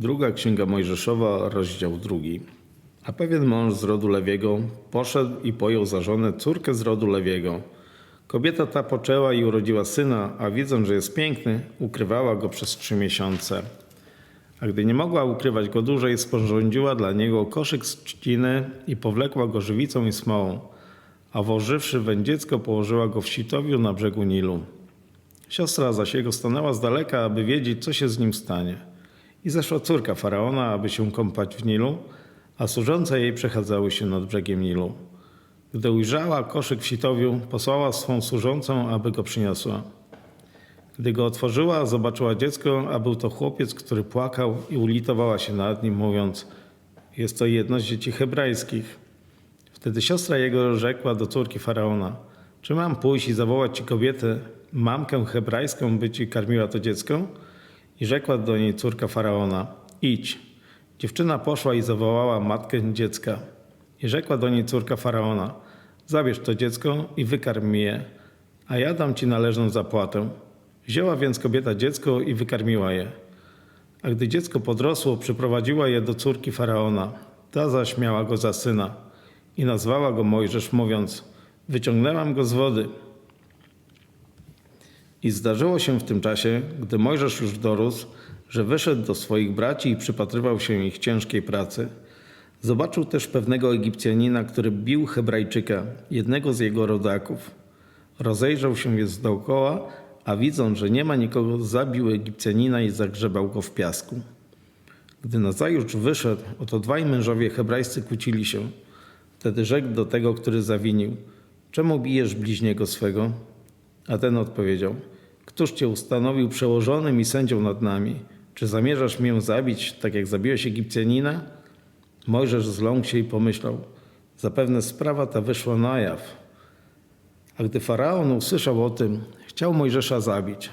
Druga Księga Mojżeszowa, rozdział drugi. A pewien mąż z rodu Lewiego poszedł i pojął za żonę córkę z rodu Lewiego. Kobieta ta poczęła i urodziła syna, a widząc, że jest piękny, ukrywała go przez trzy miesiące. A gdy nie mogła ukrywać go dłużej, sporządziła dla niego koszyk z trzciny i powlekła go żywicą i smołą, a włożywszy weń dziecko, położyła go w sitowiu na brzegu Nilu. Siostra zaś jego stanęła z daleka, aby wiedzieć, co się z nim stanie. I zeszła córka faraona, aby się kąpać w Nilu, a służące jej przechadzały się nad brzegiem Nilu. Gdy ujrzała koszyk w sitowiu, posłała swą służącą, aby go przyniosła. Gdy go otworzyła, zobaczyła dziecko, a był to chłopiec, który płakał i ulitowała się nad nim, mówiąc: Jest to jedno z dzieci hebrajskich. Wtedy siostra jego rzekła do córki faraona: Czy mam pójść i zawołać ci kobietę, mamkę hebrajską, by ci karmiła to dziecko? I rzekła do niej córka faraona: Idź. Dziewczyna poszła i zawołała matkę dziecka. I rzekła do niej córka faraona: Zabierz to dziecko i wykarm je, a ja dam ci należną zapłatę. Wzięła więc kobieta dziecko i wykarmiła je. A gdy dziecko podrosło, przyprowadziła je do córki faraona. Ta zaś miała go za syna i nazwała go Mojżesz, mówiąc: Wyciągnęłam go z wody. I zdarzyło się w tym czasie, gdy Mojżesz już dorósł, że wyszedł do swoich braci i przypatrywał się ich ciężkiej pracy. Zobaczył też pewnego Egipcjanina, który bił Hebrajczyka, jednego z jego rodaków. Rozejrzał się więc dookoła, a widząc, że nie ma nikogo, zabił Egipcjanina i zagrzebał go w piasku. Gdy nazajutrz wyszedł, oto dwaj mężowie hebrajscy kłócili się. Wtedy rzekł do tego, który zawinił: Czemu bijesz bliźniego swego? A ten odpowiedział: Któż cię ustanowił przełożonym i sędzią nad nami? Czy zamierzasz mię zabić, tak jak zabiłeś Egipcjanina? Mojżesz zląkł się i pomyślał: Zapewne sprawa ta wyszła na jaw. A gdy faraon usłyszał o tym, chciał Mojżesza zabić.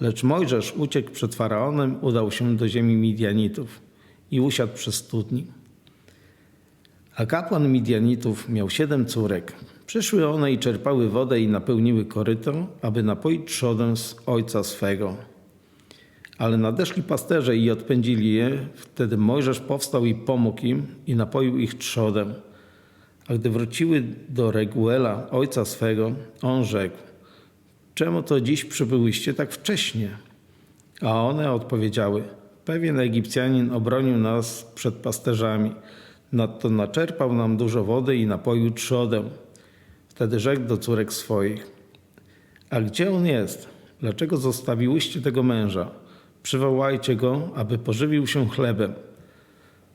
Lecz Mojżesz uciekł przed faraonem, udał się do ziemi Midianitów i usiadł przy studni. A kapłan Midianitów miał siedem córek. Przyszły one i czerpały wodę i napełniły koryto, aby napoić trzodę z ojca swego. Ale nadeszli pasterze i odpędzili je. Wtedy Mojżesz powstał i pomógł im i napoił ich trzodem. A gdy wróciły do Reguela, ojca swego, on rzekł: Czemu to dziś przybyłyście tak wcześnie? A one odpowiedziały: Pewien Egipcjanin obronił nas przed pasterzami. Nadto naczerpał nam dużo wody i napoił trzodę. Wtedy rzekł do córek swoich: A gdzie on jest? Dlaczego zostawiłyście tego męża? Przywołajcie go, aby pożywił się chlebem.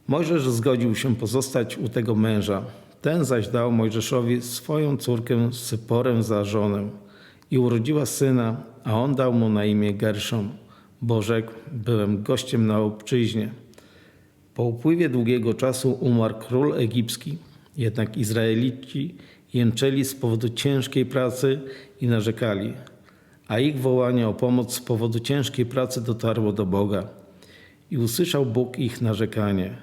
Mojżesz zgodził się pozostać u tego męża. Ten zaś dał Mojżeszowi swoją córkę Syporę za żonę i urodziła syna, a on dał mu na imię Gerszom, bo rzekł, byłem gościem na obczyźnie. Po upływie długiego czasu umarł król egipski, jednak Izraelici jęczeli z powodu ciężkiej pracy i narzekali, a ich wołanie o pomoc z powodu ciężkiej pracy dotarło do Boga. I usłyszał Bóg ich narzekanie.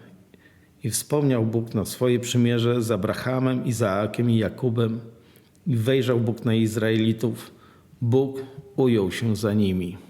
I wspomniał Bóg na swoje przymierze z Abrahamem, Izaakiem i Jakubem. I wejrzał Bóg na Izraelitów. Bóg ujął się za nimi.